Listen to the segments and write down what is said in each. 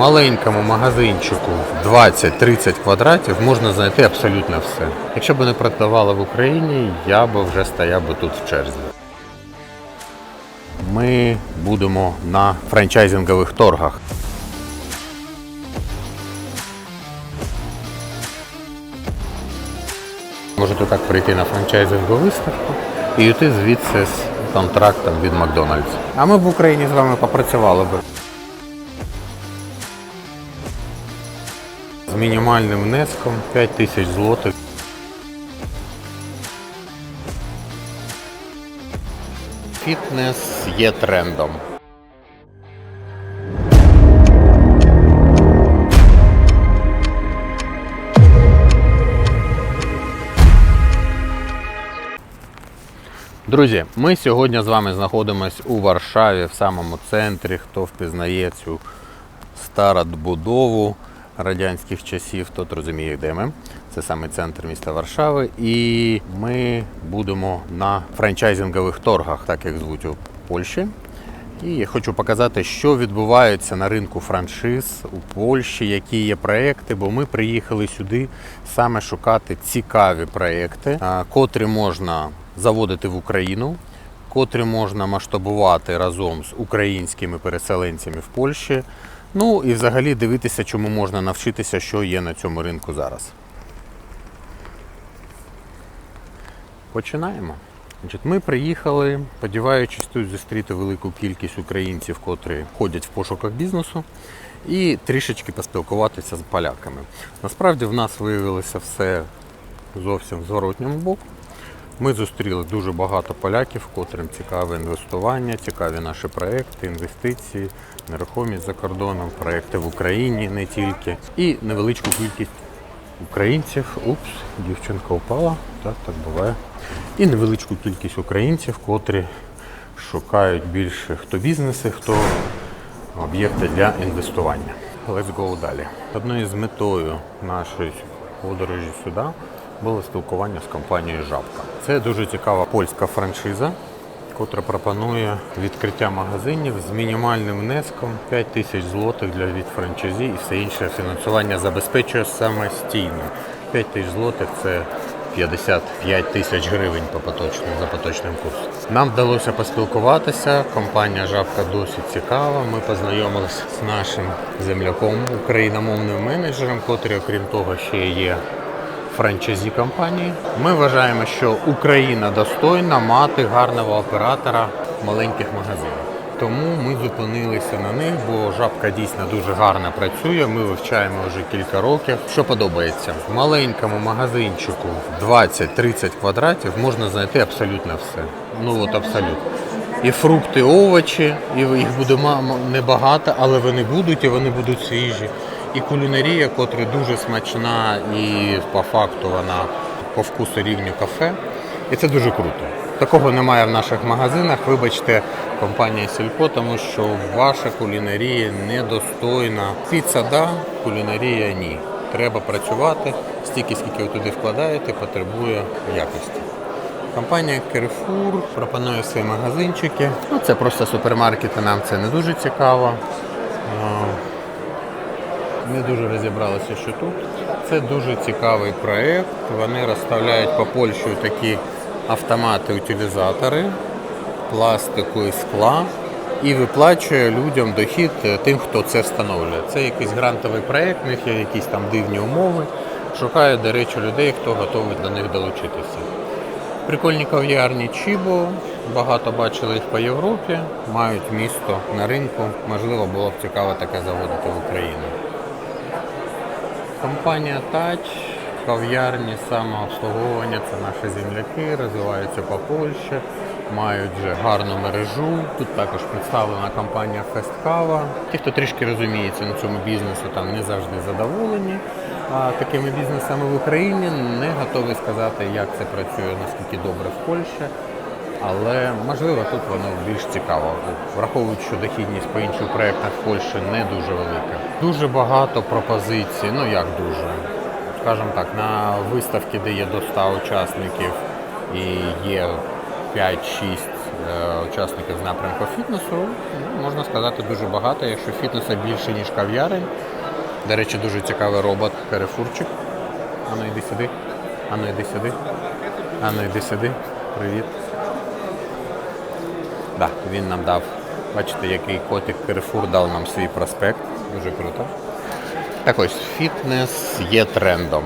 маленькому магазинчику 20-30 квадратів можна знайти абсолютно все. Якщо б не продавали в Україні, я б вже стояв би тут в черзі. Ми будемо на франчайзингових торгах. Можете так прийти на франчайзингову виставку і йти звідси з контрактом від Макдональдс. А ми б в Україні з вами попрацювали би. З мінімальним внеском 5 тисяч злотих. Фітнес є трендом. Друзі, ми сьогодні з вами знаходимося у Варшаві, в самому центрі. Хто впізнає цю стародбудову радянських часів, тот розуміє, де ми. Це саме центр міста Варшави. І ми будемо на франчайзингових торгах, так як звуть у Польщі. І я хочу показати, що відбувається на ринку франшиз у Польщі, які є проекти, бо ми приїхали сюди саме шукати цікаві проекти, котрі можна заводити в Україну, котрі можна масштабувати разом з українськими переселенцями в Польщі. Ну і взагалі дивитися, чому можна навчитися, що є на цьому ринку зараз. Починаємо. Ми приїхали, сподіваючись тут зустріти велику кількість українців, котрі ходять в пошуках бізнесу, і трішечки поспілкуватися з поляками. Насправді в нас виявилося все зовсім в зворотньому боку. Ми зустріли дуже багато поляків, котрим цікаве інвестування, цікаві наші проекти, інвестиції, нерухомість за кордоном, проекти в Україні не тільки, і невеличку кількість українців. Упс, дівчинка упала. Так, так буває. І невеличку кількість українців, котрі шукають більше хто бізнеси, хто об'єкти для інвестування. Let's go далі. Одною з метою нашої подорожі сюди було спілкування з компанією Жабка. Це дуже цікава польська франшиза, котра пропонує відкриття магазинів з мінімальним внеском 5 тисяч злотих для від франчайзі і все інше фінансування забезпечує самостійно. 5 тисяч злотих це 55 тисяч гривень по поточному за поточним курсом. Нам вдалося поспілкуватися. Компанія Жабка досить цікава. Ми познайомилися з нашим земляком, україномовним менеджером, котрий, окрім того, ще є франчайзі компанії. Ми вважаємо, що Україна достойна мати гарного оператора маленьких магазинів. Тому ми зупинилися на них, бо жабка дійсно дуже гарно працює. Ми вивчаємо вже кілька років. Що подобається, в маленькому магазинчику 20-30 квадратів можна знайти абсолютно все. Ну от абсолютно. І фрукти, овочі, і їх буде небагато, але вони будуть і вони будуть свіжі. І кулінарія, котра дуже смачна, і по факту вона по вкусу рівню кафе. І це дуже круто. Такого немає в наших магазинах. Вибачте, компанія Сільпо, тому що ваша кулінарія недостойна. Піца да, кулінарія ні. Треба працювати стільки, скільки ви туди вкладаєте, потребує якості. Компанія Carrefour пропонує свої магазинчики. Ну, це просто супермаркети, нам це не дуже цікаво. Не дуже розібралися, що тут. Це дуже цікавий проєкт. Вони розставляють по Польщі такі автомати-утилізатори пластику і скла і виплачує людям дохід е, тим, хто це встановлює. Це якийсь грантовий проєкт, в них є якісь там дивні умови. Шукають, до речі, людей, хто готовий до них долучитися. Прикольні кав'ярні Чібо, багато бачили їх по Європі, мають місто на ринку. Можливо, було б цікаво таке заводити в Україну. Компанія Тач, кав'ярні самообслуговування, це наші земляки, розвиваються по Польщі, мають вже гарну мережу. Тут також представлена компанія Фесткава. Ті, хто трішки розуміється на цьому бізнесу, там не завжди задоволені. А такими бізнесами в Україні не готові сказати, як це працює, наскільки добре в Польщі. Але можливо тут воно більш цікаво, враховуючи, що дохідність по інших проєктах в Польщі не дуже велика. Дуже багато пропозицій, ну як дуже. Скажімо так, на виставці, де є до 100 учасників і є 5-6 е, учасників з напрямку фітнесу. Ну, Можна сказати, дуже багато, якщо фітнесу більше, ніж кав'ярень. До речі, дуже цікавий робот Перефурчик. Ану, йди сюди. Ану, йди сюди. Ану, йди сюди. Привіт. Да, він нам дав, бачите, який котик Carrefour дав нам свій проспект. Дуже круто. Так ось, фітнес є трендом.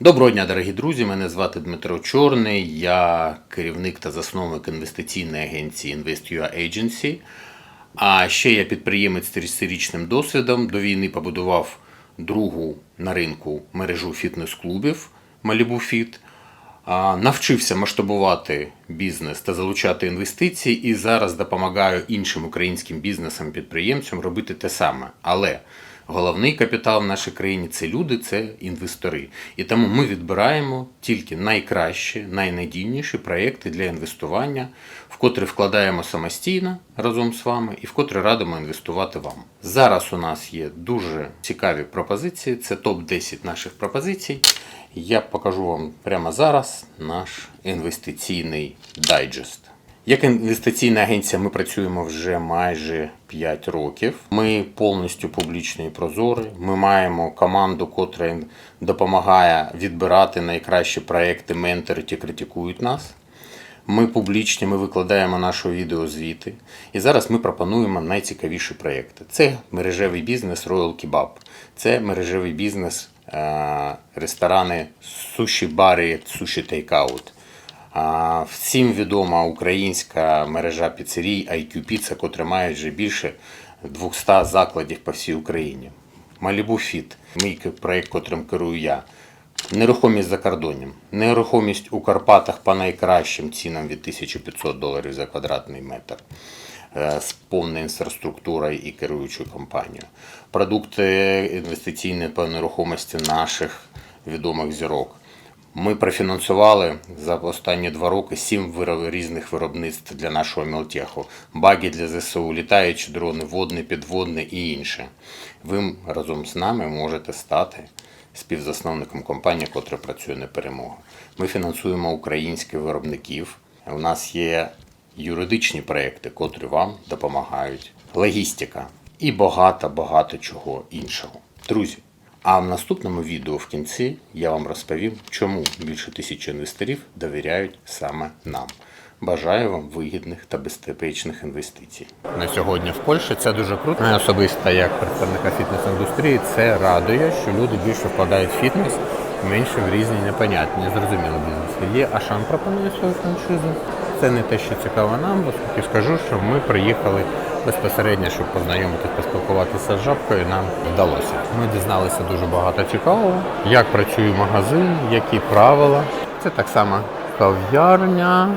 Доброго дня, дорогі друзі. Мене звати Дмитро Чорний. Я керівник та засновник інвестиційної агенції InvestUA Agency. А ще я підприємець з 30-річним досвідом. До війни побудував другу на ринку мережу фітнес-клубів Malibu Fit. Навчився масштабувати бізнес та залучати інвестиції, і зараз допомагаю іншим українським бізнесам підприємцям робити те саме. Але головний капітал в нашій країні це люди, це інвестори. І тому ми відбираємо тільки найкращі, найнадійніші проекти для інвестування, в котрі вкладаємо самостійно разом з вами і в котрі радимо інвестувати вам. Зараз у нас є дуже цікаві пропозиції. Це топ 10 наших пропозицій. Я покажу вам прямо зараз наш інвестиційний дайджест. Як інвестиційна агенція ми працюємо вже майже 5 років. Ми повністю публічні і прозорі. Ми маємо команду, котра допомагає відбирати найкращі проекти, менторить і критикують нас. Ми публічні, ми викладаємо наші відеозвіти. І зараз ми пропонуємо найцікавіші проекти. Це мережевий бізнес Royal Kebab, це мережевий бізнес ресторани суші бари, суші тейкаут. Всім відома українська мережа піцерій IQ Pizza, котра має вже більше 200 закладів по всій Україні. Malibu Fit, мій проєкт, котрим керую я. Нерухомість за кордоном. Нерухомість у Карпатах по найкращим цінам від 1500 доларів за квадратний метр е, з повною інфраструктурою і керуючою компанією. Продукти інвестиційні по нерухомості наших відомих зірок. Ми профінансували за останні два роки сім різних виробництв для нашого мілтеху. Баги для ЗСУ, літаючі дрони, водні, підводні і інше. Ви разом з нами можете стати співзасновником компанії, котра працює на перемогу. Ми фінансуємо українських виробників. У нас є юридичні проекти, котрі вам допомагають. Логістика і багато-багато чого іншого. Друзі, а в наступному відео в кінці я вам розповім, чому більше тисячі інвесторів довіряють саме нам. Бажаю вам вигідних та безпечних інвестицій. На сьогодні в Польщі це дуже круто. Мене особисто як представника фітнес-індустрії це радує, що люди більше вкладають в фітнес, менше в різні непонятні, незрозумілі бізнеси. Є Ашан пропонує свою франшизу. Це не те, що цікаво нам, бо скажу, що ми приїхали безпосередньо, щоб познайомитися, поспілкуватися з жабкою, нам вдалося. Ми дізналися дуже багато цікавого, як працює магазин, які правила. Це так само кав'ярня.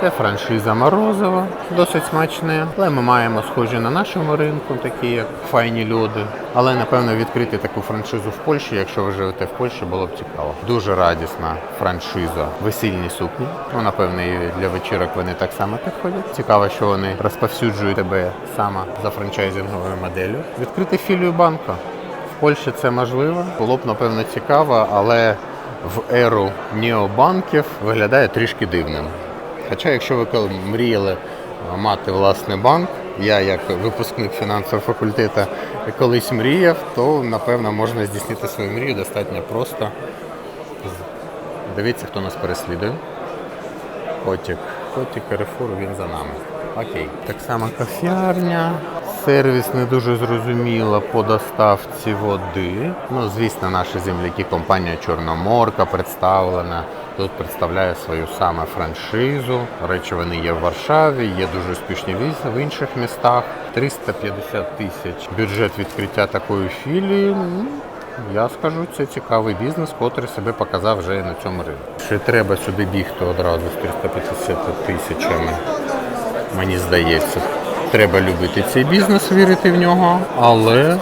Це франшиза Морозова, досить смачне. Але ми маємо схожі на нашому ринку, такі як файні льоди. Але напевно відкрити таку франшизу в Польщі, якщо ви живете в Польщі, було б цікаво. Дуже радісна франшиза весільні сукні. Ну, напевно, і для вечірок вони так само підходять. Цікаво, що вони розповсюджують тебе саме за франчайзинговою моделлю. Відкрити філію банка. В Польщі це можливо. Було б, напевно, цікаво, але в еру необанків виглядає трішки дивним. Хоча, якщо ви мріяли мати власний банк, я як випускник фінансового факультету колись мріяв, то напевно можна здійснити свою мрію достатньо просто. Дивіться, хто нас переслідує. Котик. Котик Карифур, він за нами. Окей. Так само кафярня. Сервіс не дуже зрозуміло по доставці води. Ну, звісно, наші земляки, компанія Чорноморка представлена. Тут представляє свою саме франшизу. Речі, вони є в Варшаві, є дуже успішні віз в інших містах. 350 тисяч бюджет відкриття такої філії. Ну, я скажу, це цікавий бізнес, котрий себе показав вже на цьому ринку. Ще треба сюди бігти одразу з 350 тисячами. Мені здається, треба любити цей бізнес, вірити в нього, але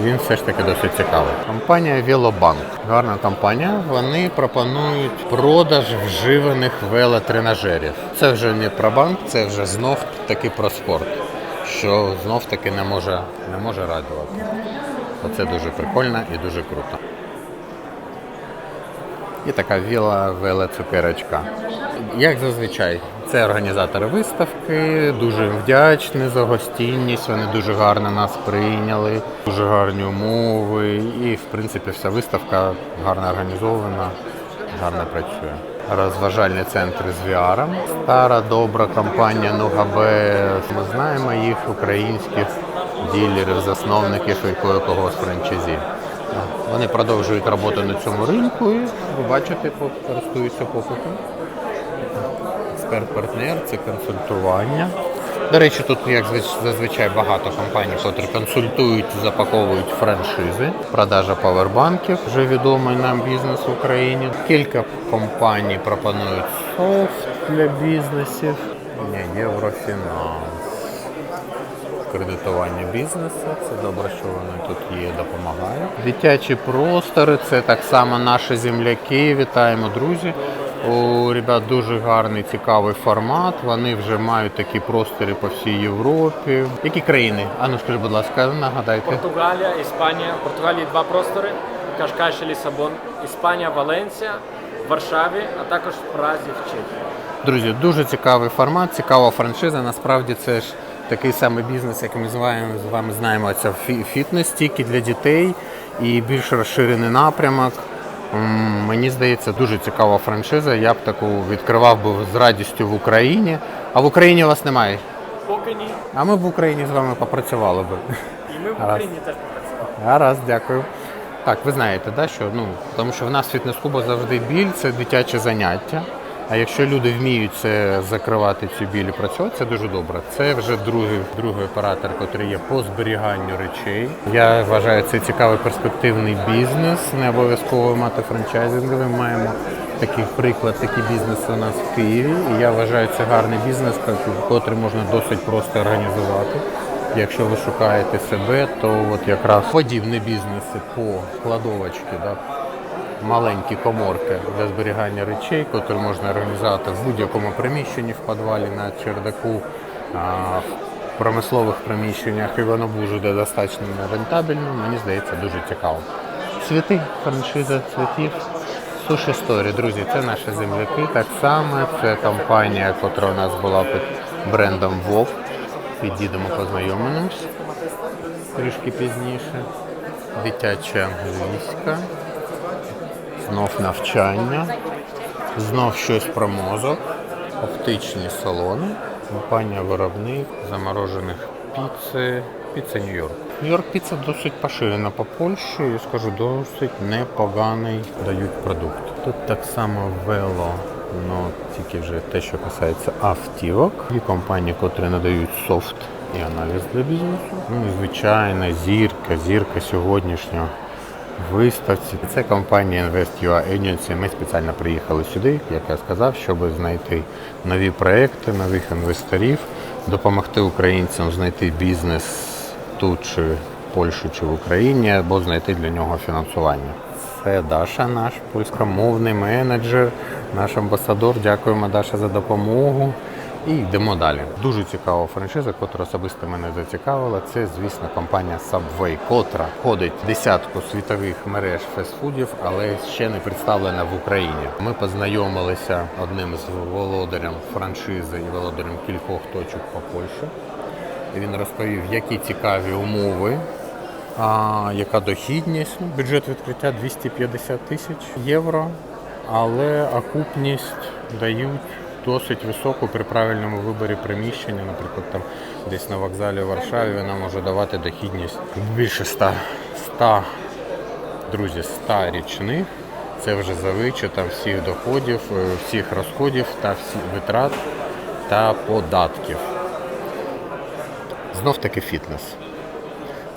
він все ж таки досить цікавий. Компанія Велобанк. Гарна компанія. Вони пропонують продаж вживаних велотренажерів. Це вже не про банк, це вже знов таки про спорт, що знов таки не може, не може радувати. Оце дуже прикольно і дуже круто. І така віла велоцукерочка. Як зазвичай, Це організатори виставки, дуже їм вдячні за гостинність. Вони дуже гарно нас прийняли, дуже гарні умови. І, в принципі, вся виставка гарно організована, гарно працює. Розважальні центри з VR. Стара добра компанія Нугабе. Ми знаємо їх, українських ділерів, засновників і кого-кого з франчайзі. Вони продовжують роботу на цьому ринку і ви бачите, користуються попитом. Експерт-партнер це консультування. До речі, тут, як зазвичай, багато компаній, які консультують, запаковують франшизи, продажа павербанків, вже відомий нам бізнес в Україні. Кілька компаній пропонують софт для бізнесів. Єврофінал. Кредитування бізнесу. Це добре, що вони тут є, допомагають. Дитячі простори це так само наші земляки. Вітаємо, друзі. У ребят дуже гарний цікавий формат. Вони вже мають такі простори по всій Європі. Які країни? Ану, скажи, будь ласка, нагадайте. Португалія, Іспанія. В Португалії два простори: Кашкаш і Лісабон. Іспанія, Валенсія, Варшаві, а також в Празі в Чехії. Друзі, дуже цікавий формат, цікава франшиза. Насправді це ж такий самий бізнес, як ми з вами, знаємо. Це фітнес тільки для дітей і більш розширений напрямок. Мені здається, дуже цікава франшиза. Я б таку відкривав би з радістю в Україні. А в Україні у вас немає. Поки ні. А ми б в Україні з вами попрацювали би. І ми в. Україні теж попрацювали. Гаразд, дякую. Так, ви знаєте, да, що ну, тому що в нас фітнес-клубах завжди біль це дитяче заняття. А якщо люди вміють це закривати цю біль і працювати, це дуже добре. Це вже другий, другий оператор, який є по зберіганню речей. Я вважаю, це цікавий перспективний бізнес. Не обов'язково мати франчайзинг. Ми маємо такий приклад, такий бізнес у нас в Києві. І я вважаю, це гарний бізнес, який можна досить просто організувати. Якщо ви шукаєте себе, то от якраз подібні бізнеси по кладовочці, да, маленькі коморки для зберігання речей, які можна організувати в будь-якому приміщенні в підвалі на чердаку, в промислових приміщеннях, і воно буде достатньо рентабельно, мені здається, дуже цікаво. Цвіти, франшиза цвітів. Суші Сторі, друзі, це наші земляки. Так само це компанія, яка у нас була під брендом Вов. Підійдемо познайомимось трішки пізніше. Дитяча англійська, знов навчання, знов щось про мозок, оптичні салони, компанія виробник заморожених піци, піца Нью-Йорк. Нью-Йорк піца досить поширена по Польщі і скажу, досить непоганий дають продукт. Тут так само вело, ну тільки вже те, що касається автівок. Є компанії, котрі надають софт і аналіз для бізнесу. Ну і звичайна зірка, зірка сьогоднішнього виставці. Це компанія InvestUA Agency. Ми спеціально приїхали сюди, як я сказав, щоб знайти нові проекти, нових інвесторів, допомогти українцям знайти бізнес тут чи в Польщі чи в Україні, або знайти для нього фінансування. Це Даша, наш польськомовний менеджер, наш амбасадор. Дякуємо, Даша, за допомогу. І йдемо далі. Дуже цікава франшиза, котра особисто мене зацікавила. Це, звісно, компанія Subway, котра входить в десятку світових мереж фастфудів, але ще не представлена в Україні. Ми познайомилися одним з володарем франшизи і володарем кількох точок по Польщі. Він розповів, які цікаві умови, а, яка дохідність. Ну, Бюджет відкриття 250 тисяч євро, але окупність дають досить високу при правильному виборі приміщення. Наприклад, там десь на вокзалі в Варшаві вона може давати дохідність більше 100, 100 друзі, 100 річних. Це вже за вичетом всіх доходів, е, всіх розходів та всіх витрат та податків. Знов таки фітнес.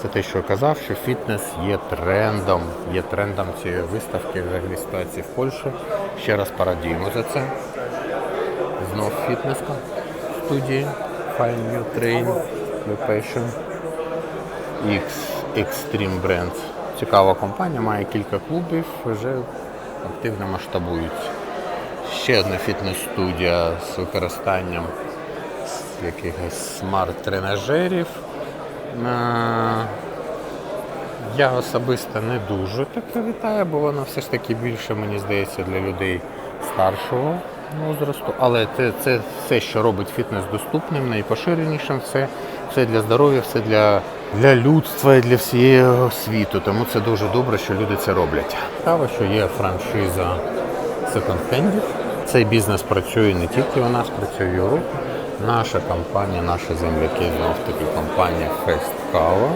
Це те, що я казав, що фітнес є трендом, є трендом цієї виставки взагалі ситуації в Польщі. Ще раз порадіємо за це. Знов фітнеска студії Fine New Train Passion X Extreme Brands. Цікава компанія, має кілька клубів, вже активно масштабують. Ще одна фітнес-студія з використанням якихось смарт-тренажерів. Е, Я особисто не дуже таке вітаю, бо воно все ж таки більше, мені здається, для людей старшого возрасту, але це, це все, що робить фітнес доступним, найпоширенішим, все, все для здоров'я, все для, для людства і для всього світу. Тому це дуже добре, що люди це роблять. Цікаво, що є франшиза секонд-хендів. Цей бізнес працює не тільки у нас, працює в Європі. Наша компанія, наші земляки, знов таки компанія Fest Kava.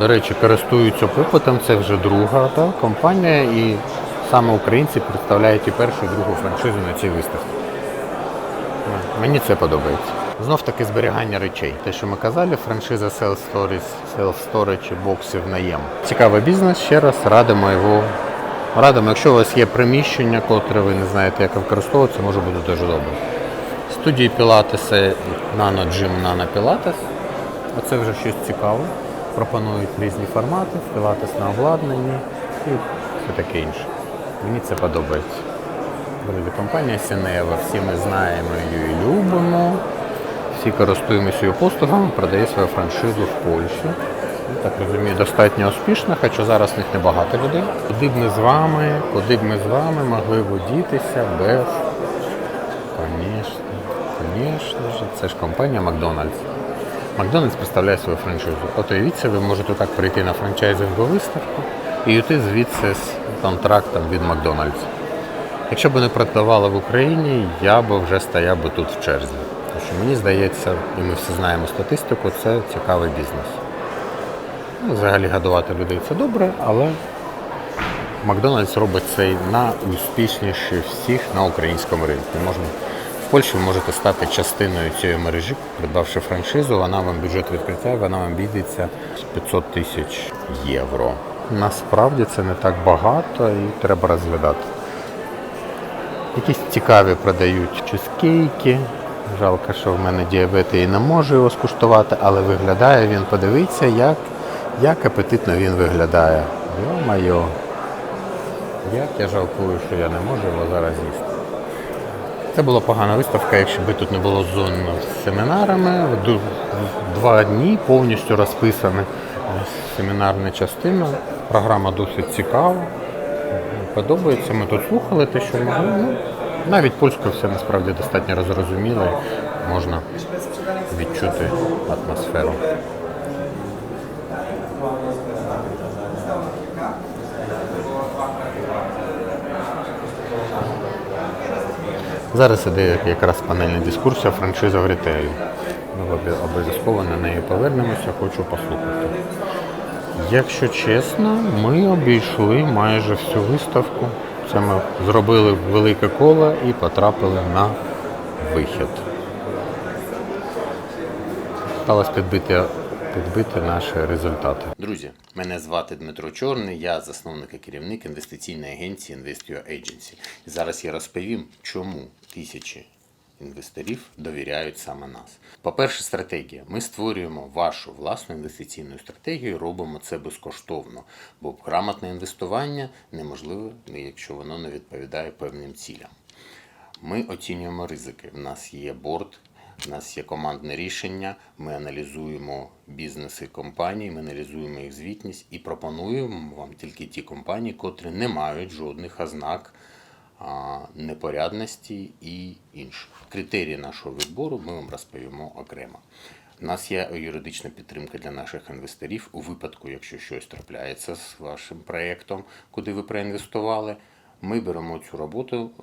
До речі, користуються попитом. Це вже друга та, компанія, і саме українці представляють і першу, і другу франшизу на цій виставці. Мені це подобається. Знов таки зберігання речей. Те, що ми казали, франшиза Self Storage, Self Storage боксів наєм. Цікавий бізнес. Ще раз радимо його. Радимо, якщо у вас є приміщення, котре ви не знаєте, як використовувати, може бути дуже добре. Студії Пілатеса, Nano Gym, Nano Pilates. Оце вже щось цікаве. Пропонують різні формати, пілатес на обладнанні і все таке інше. Мені це подобається. Друзі, компанія Сінева, всі ми знаємо її і любимо. Всі користуємося її послугами, продає свою франшизу в Польщі. Я так розумію, достатньо успішно, хоча зараз в них небагато людей. Куди б ми з вами, куди б ми з вами могли водітися без, звісно, звісно ж, це ж компанія Макдональдс. Макдональдс представляє свою франшизу. От уявіться, ви можете так прийти на франчайзингову виставку і йти звідси з контрактом від Макдональдс. Якщо б не продавали в Україні, я б вже стояв би тут в черзі. Тому що мені здається, і ми всі знаємо статистику, це цікавий бізнес. Ну, взагалі годувати людей це добре, але Макдональдс робить це найуспішніше всіх на українському ринку. Можна в Польщі ви можете стати частиною цієї мережі, придбавши франшизу, вона вам бюджет відкриття, вона вам бідеться 500 тисяч євро. Насправді це не так багато і треба розглядати. Якісь цікаві продають чизкейки. Жалко, що в мене діабет і не можу його скуштувати, але виглядає він, подивіться, як, як апетитно він виглядає. Йо-майо. Як я жалкую, що я не можу його зараз їсти. Це була погана виставка, якщо б тут не було зон з семінарами. Два дні повністю розписана семінарна частина. Програма досить цікава. Подобається. Ми тут слухали те, що могли. Ну, навіть польською все насправді достатньо зрозуміло і можна відчути атмосферу. Зараз іде якраз панельна дискусія франшиза в ретейлі. Ми обов'язково на неї повернемося, хочу послухати. Якщо чесно, ми обійшли майже всю виставку. Це ми зробили велике коло і потрапили на вихід. Сталося підбити, підбити наші результати. Друзі, мене звати Дмитро Чорний, я засновник і керівник інвестиційної агенції Investio Agency. І зараз я розповім, чому тисячі інвесторів довіряють саме нас. По-перше, стратегія. Ми створюємо вашу власну інвестиційну стратегію, робимо це безкоштовно, бо грамотне інвестування неможливе, якщо воно не відповідає певним цілям. Ми оцінюємо ризики. У нас є борт, у нас є командне рішення. Ми аналізуємо бізнеси компаній, ми аналізуємо їх звітність і пропонуємо вам тільки ті компанії, котрі не мають жодних ознак непорядності і інших. Критерії нашого відбору ми вам розповімо окремо. У нас є юридична підтримка для наших інвесторів у випадку, якщо щось трапляється з вашим проєктом, куди ви проінвестували. Ми беремо цю роботу е,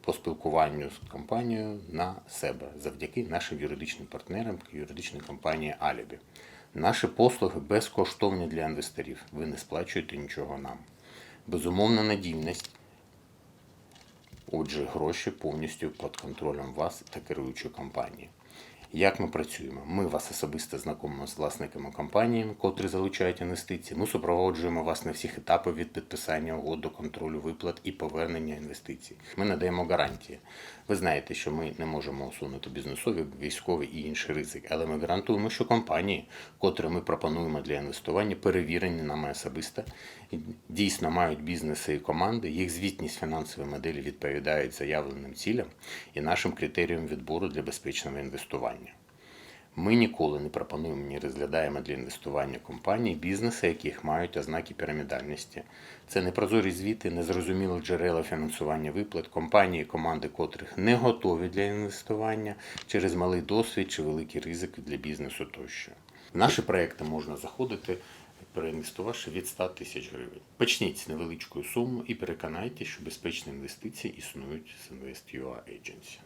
по спілкуванню з компанією на себе завдяки нашим юридичним партнерам, юридичній компанії Алібі. Наші послуги безкоштовні для інвесторів. Ви не сплачуєте нічого нам. Безумовна надійність. Отже, гроші повністю під контролем вас та керуючої компанії. Як ми працюємо? Ми вас особисто знайомимо з власниками компанії, котрі залучають інвестиції. Ми супроводжуємо вас на всіх етапах від підписання угод до контролю виплат і повернення інвестицій. Ми надаємо гарантії. Ви знаєте, що ми не можемо усунути бізнесові, військові і інші ризики, але ми гарантуємо, що компанії, котрі ми пропонуємо для інвестування, перевірені нами особисто, дійсно мають бізнеси і команди. Їх звітність фінансової моделі відповідають заявленим цілям і нашим критеріям відбору для безпечного інвестування. Ми ніколи не пропонуємо ні розглядаємо для інвестування компаній, бізнеси, яких мають ознаки пірамідальності. Це непрозорі звіти, незрозумілі джерела фінансування виплат, компанії, команди котрих не готові для інвестування через малий досвід чи великі ризики для бізнесу тощо. В наші проекти можна заходити, переінвестувавши від 100 тисяч гривень. Почніть з невеличкої суми і переконайтеся, що безпечні інвестиції існують з InvestUA Agency.